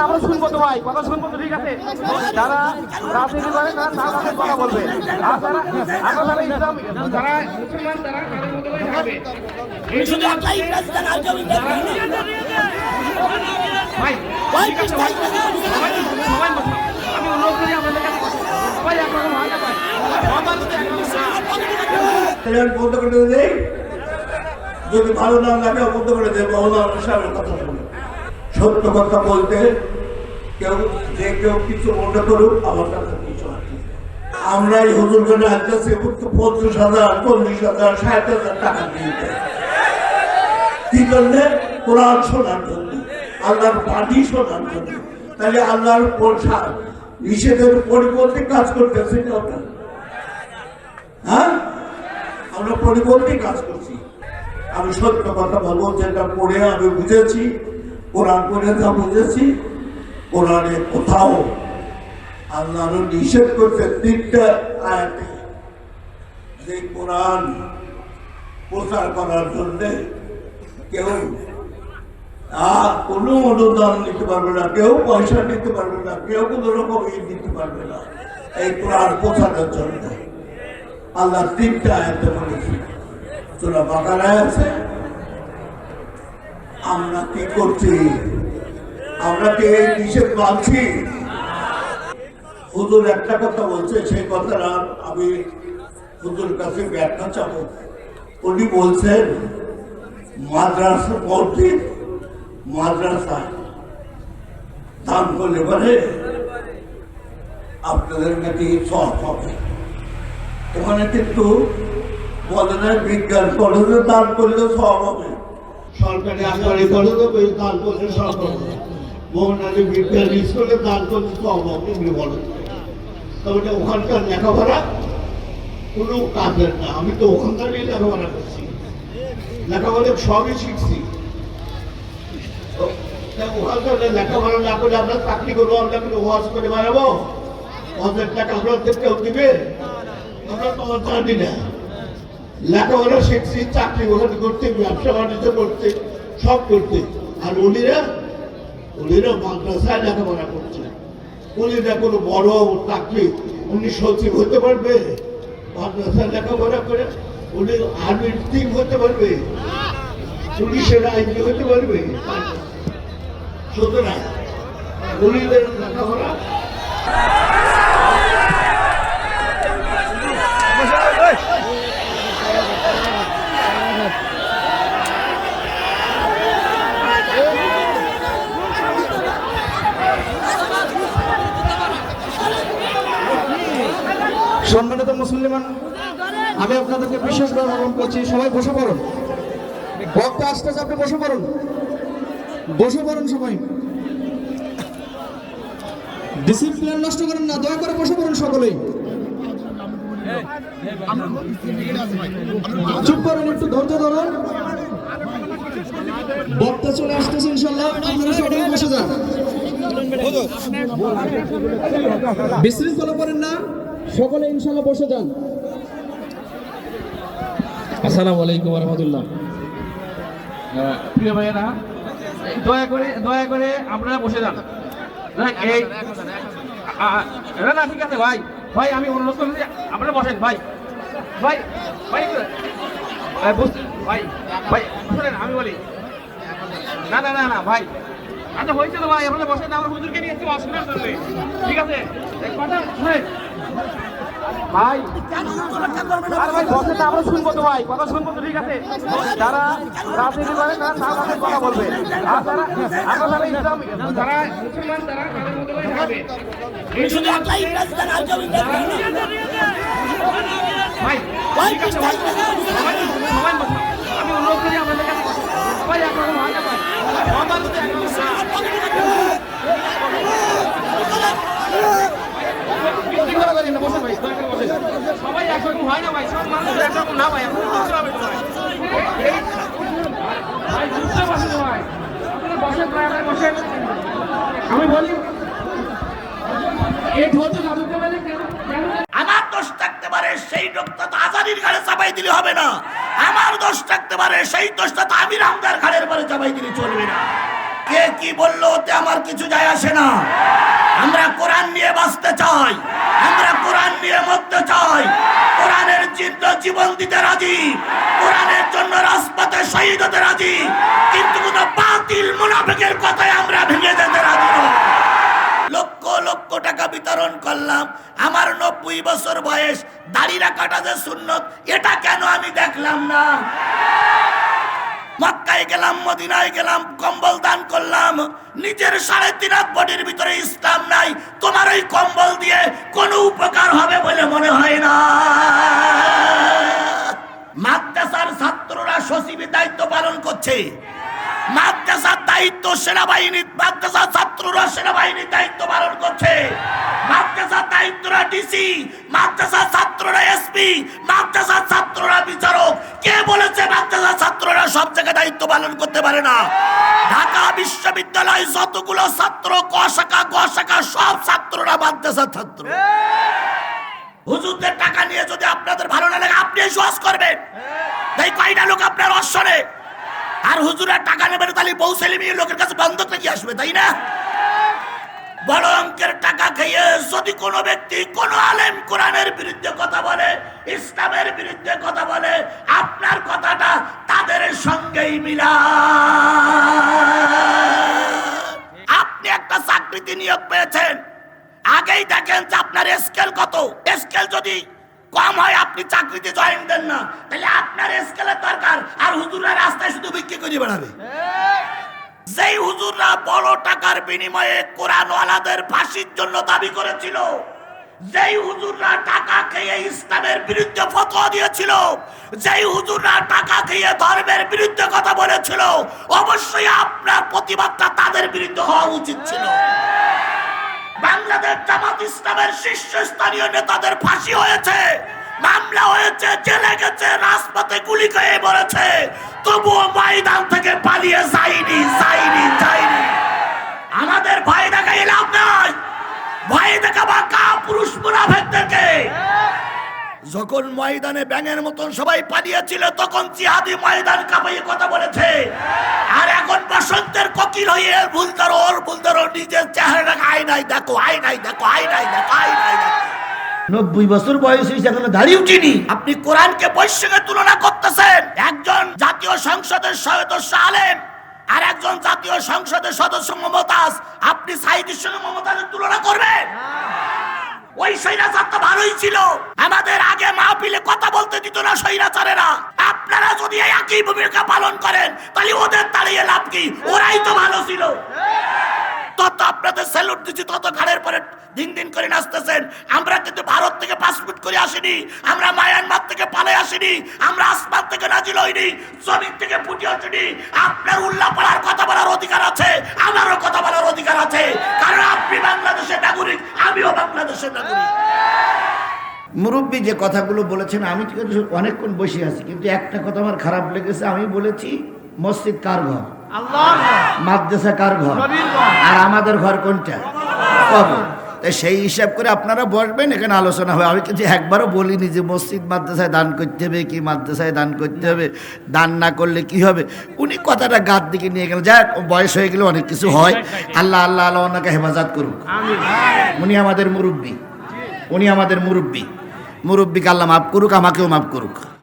আমরা শুনব তো ভাই কথা শুনব তো ঠিক আছে? যারা রাজনীতি করে তারা তার কথা বলবে। আর যারা আমরা যারা ইসলাম যারা মুসলমান তারা তাদের মতো করে থাকবে। ভাই। আমি অনুরোধ করি আপনাদের কাছে সবাই একরকম যদি বন্ধ করে ভালো না লাগে বন্ধ করে দেবো সাহেবের কথা শুনে। সত্য কথা বলতে কেউ যে কেউ কিছু মনে করুক আমার কাছে কিছু আমরা এই হুজুর করে আসতেছি পঞ্চাশ হাজার, চল্লিশ হাজার, ষাট হাজার টাকা দিয়ে দেয় কি জন্যে? কোরআন শোনার জন্য, আল্লাহর বাণী শোনার জন্য। তাহলে আল্লাহর প্রসাদ নিষেধের পরিবর্তে কাজ করতেছি না। আমরা হ্যাঁ? আমরা পরিবর্তে কাজ করছি। আমি সত্য কথা বলব, যেটা পড়ে আমি বুঝেছি, কোরআন পড়ে যা বুঝেছি। কোরআনে কোথাও আল্লাহর নিষেধ করছে তিনটা আয়াতে। যে কোরআন প্রচার করার জন্য কেউ কোনো অনুদান নিতে পারবে না, কেউ পয়সা নিতে পারবে না, কেউ কোনো রকম ই দিতে পারবে না এই কোরআন প্রচারের জন্য। আল্লাহ তিনটা আয়াতে বলেছি। তোরা বাগানায় আছে। আমরা কি করছি? আমরা কি এই নিষেধ মানছি? হুজুর একটা কথা বলছে, সেই কথাটা আমি হুজুর কাছে ব্যাখ্যা চাবো। উনি বলছেন, মাদ্রাসা মসজিদ মাদ্রাসা দান করলে পারে আপনাদের নাকি সব হবে। ওখানে কিন্তু বলে না বিজ্ঞান কলেজে দান করলে সব হবে। সরকারি কলেজে ওই দান করলে সব হবে। মোহনালী বিজ্ঞান স্কুলে দান করলে সব হবে এগুলো বলে। তবে ওখানকার লেখাপড়া, কোনো কাজের না। আমি তো ওখানকারই লেখাপড়া করছি। লেখাপড়া সবই শিখছি। ওখানকার লেখাপড়া না করে আমরা চাকরি করব, আমরা কোনো ওয়াজ করে বানাবো আমাদের টাকা আপনাদের কেউ দিবে? আমরা তোমার জানি না। লেখাপড়া শিখছি, চাকরি ওখানে করতে, ব্যবসা বাণিজ্য করতে, সব করতে। আর উনিরা উনিরা মাদ্রাসায় লেখাপড়া করছে। উনিরা কোনো বড় চাকরি উনি সচিব হতে পারবে? মাদ্রাসায় লেখাপড়া করে উনি আর্মির টিম হতে পারবে? পুলিশের আইনি হতে পারবে? সুতরাং উনিদের লেখাপড়া সম্মানিত মুসলিমান আমি আপনাদেরকে বিশেষভাবে অনুরোধ করছি, সবাই বসে পড়ুন। বক্তা আসতেছে, আপনি বসে পড়ুন। বসে পড়ুন সবাই। ডিসিপ্লিন নষ্ট করেন না, দয়া করে বসে পড়ুন সকলেই চুপ করুন, একটু ধৈর্য ধরুন। বক্তা চলে আসতেছে ইনশাল্লাহ আপনারা বসে যান। বিশৃঙ্খলা করেন না। সকলে ইনশাল্লাহ বসে যান। আসসালামু আলাইকুম রহমতুল্লাহ। প্রিয় ভাইয়েরা দয়া করে দয়া করে আপনারা বসে যান। না, এই না না ঠিক আছে ভাই। ভাই আমি অনুরোধ করছি আপনারা বসেন ভাই। ভাই ভাই ভাই, বস- ভাই ভাই শুনেন আমি বলি। না না না না ভাই। আচ্ছা হয়েছে তো ভাই আপনারা বসেন আমরা হুজুরকে নিয়ে একটু অসুবিধার জন্য ঠিক আছে? কথা ভাই আর ভাই বসে তো আমরা শুনব তো ভাই কথা শুনব তো ঠিক আছে? যারা রাজনীতি করে তারা তার সাথে কথা বলবে। আর যারা আমরা যারা ইসলাম যারা মুসলমান তারা তাদের মতো করে না। ভাই ভাই, ভাই। আমি অনুরোধ করি আপনাদের কাছে সবাই একরকম হয় না ভাই সবার যদি একরকম আমি বলি এই কেন আমার দোষ থাকতে পারে, সেই দোষটা তো আজাদির ঘাড়ে চাপাই দিলে হবে না। আমার দোষ থাকতে পারে, সেই দোষটা তো আমির আমদার ঘাড়ের পরে চাপাই দিলে চলবে না। কে কি বলল ওতে আমার কিছু যায় আসে না। আমরা কোরআন নিয়ে বাঁচতে চাই। আমরা কোরআন মরতে চাই। কোরআনের জন্য জীবন দিতে রাজি। কোরআনের জন্য রাজপথে শহীদ হতে রাজি। কিন্তু কোন বাতিল মুনাফিকের কথায় আমরা ভেঙে যেতে রাজি লক্ষ লক্ষ টাকা বিতরণ করলাম। আমার নব্বই বছর বয়স। দাড়ি রাখাটা যে সুন্নত, এটা কেন আমি দেখলাম না? মক্কায় গেলাম, মদিনায় গেলাম, কম্বল দান করলাম। নিজের সাড়ে তিন বডির ভিতরে ইসলাম উপকার হবে বলে মনে হয় না। মাদ্রাসার ছাত্ররা সচিবের দায়িত্ব পালন করছে। মাদ্রাসার দায়িত্ব সেনাবাহিনীর মাদ্রাসার ছাত্ররা সেনাবাহিনীর দায়িত্ব পালন করছে। ডিসি মাদ্রাসার ছাত্ররা এসপি, মাদ্রাসার ছাত্ররা বিচারক। কে বলেছে মাদ্রাসার ছাত্ররা সব জায়গায় দায়িত্ব পালন করতে পারে না? ঢাকা বিশ্ববিদ্যালয় যতগুলো ছাত্র ক শাখা গ শাখা সব ছাত্ররা মাদ্রাসার ছাত্র। হুজুরদের টাকা নিয়ে যদি আপনাদের ভালো না লাগে, আপনি সহজ করবেন। তাই কয়টা লোক আপনার অশ্বরে? আর হুজুরের টাকা নেবেন, তাহলে বউ ছেলে মেয়ে লোকের কাছে বন্ধক নাকি আসবে, তাই না? বড় অঙ্কের টাকা খেয়ে যদি কোনো ব্যক্তি কোন আলেম কোরআনের বিরুদ্ধে কথা বলে, ইসলামের বিরুদ্ধে কথা বলে, আপনার কথাটা তাদের সঙ্গেই মিলা আপনি একটা চাকরিতে নিয়োগ পেয়েছেন। আগেই দেখেন যে আপনার স্কেল কত। স্কেল যদি কম হয়, আপনি চাকরিতে জয়েন দেন না। তাহলে আপনার স্কেলের দরকার। আর হুজুরা রাস্তায় শুধু বিক্রি করে বেড়াবে। যেই হুজুররা বড় টাকার বিনিময়ে কোরআনওয়ালাদের ফাঁসির জন্য দাবি করেছিল, যেই হুজুররা টাকা খেয়ে ইসলামের বিরুদ্ধে ফতোয়া দিয়েছিল, যেই হুজুররা টাকা খেয়ে ধর্মের বিরুদ্ধে কথা বলেছিল, অবশ্যই আপনার প্রতিবাদটা তাদের বিরুদ্ধে হওয়া উচিত ছিল। বাংলাদেশ জামাত ইসলামের শীর্ষস্থানীয় নেতাদের ফাঁসি হয়েছে, মামলা হয়েছে, জেলে গেছে, রাজপথে গুলি খেয়ে মরেছে, তবুও ময়দান থেকে পালিয়ে যায়নি আমাদের ভয় দেখাই লাভ নাই ভয় দেখাবা কা পুরুষ মুনাফেকদেরকে। যখন ময়দানে ব্যাঙের মতন সবাই পালিয়েছিল তখন জিহাদি ময়দান কাঁপাইয়ে কথা বলেছে। আর এখন বসন্তের কোকিল হয়ে বুলদারো ওর বুলদারো নিজের চেহারাটাকে আয় নাই দেখো আয় নাই দেখো আয় নাই দেখো আয় নাই দেখো। নব্বই বছর বয়স হয়েছে এখনও দাঁড়িয়ে উঠিনি। আপনি কোরআনকে সঙ্গে তুলনা করতেছেন। একজন জাতীয় সংসদের সদস্য আলেম আর একজন জাতীয় সংসদের সদস্য মমতাজ। আপনি সাইদের সঙ্গে মমতাজের তুলনা করবেন? স্বৈরাচার তো ভালোই ছিল। আমাদের আগে মাহফিলে কথা বলতে দিত না স্বৈরাচারেরা আপনারা যদি এই একই ভূমিকা পালন করেন, তাহলে ওদের তাড়িয়ে লাভ কি? ওরাই তো ভালো ছিল। তত আপনাদের স্যালুট দিচ্ছি তত ঘাড়ের পরে দিন দিন করে নাচতেছেন। আমরা কিন্তু ভারত থেকে পাসপোর্ট করে আসিনি আমরা মায়ানমার থেকে পালে আসিনি আমরা আসমান থেকে নাজিল হইনি জমিন থেকে ফুটে আসিনি। আপনার উল্লাহ পড়ার কথা বলার অধিকার আছে আমারও কথা বলার অধিকার আছে। কারণ আপনি বাংলাদেশের নাগরিক আমিও বাংলাদেশের নাগরিক। মুরব্বী যে কথাগুলো বলেছেন আমি অনেকক্ষণ বসে আছি কিন্তু একটা কথা আমার খারাপ লেগেছে আমি বলেছি মসজিদ কার ঘর। মাদ্রাসা কার ঘর? আর আমাদের ঘর কোনটা? কবর তাই সেই হিসাব করে আপনারা বসবেন, এখানে আলোচনা হবে। আমি কিন্তু একবারও বলিনি যে মসজিদ মাদ্রাসায় দান করতে হবে কি মাদ্রাসায় দান করতে হবে, দান না করলে কি হবে? উনি কথাটা গাত দিকে নিয়ে গেলেন। যাক, বয়স হয়ে গেলে অনেক কিছু হয়। আল্লাহ আল্লাহ আল্লাহ ওনাকে হেফাজত করুক। উনি আমাদের মুরব্বী। উনি আমাদের মুরব্বী। মুরব্বীকে আল্লাহ মাফ করুক, আমাকেও মাফ করুক।